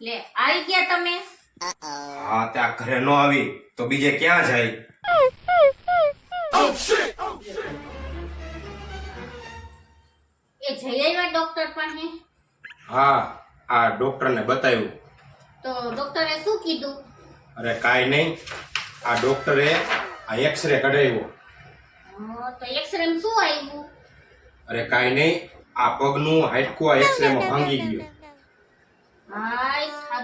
આવી ગયા તમે? હા ત્યાં ઘરે ન આવી તો બીજે ક્યાં જાય? એ જઈ આવ્યા ડોક્ટર પાસે? હા આ ડોક્ટરને બતાવ્યું. તો ડોક્ટરે શું કીધું? અરે કાંઈ નહીં આ ડોક્ટરે આ એક્સરે કઢાવ્યો. હા, તો એક્સરે શું આવ્યું? અરે કાંઈ નહીં આ પગનું હાડકું આ એક્સરેમાં ભાંગી ગયું.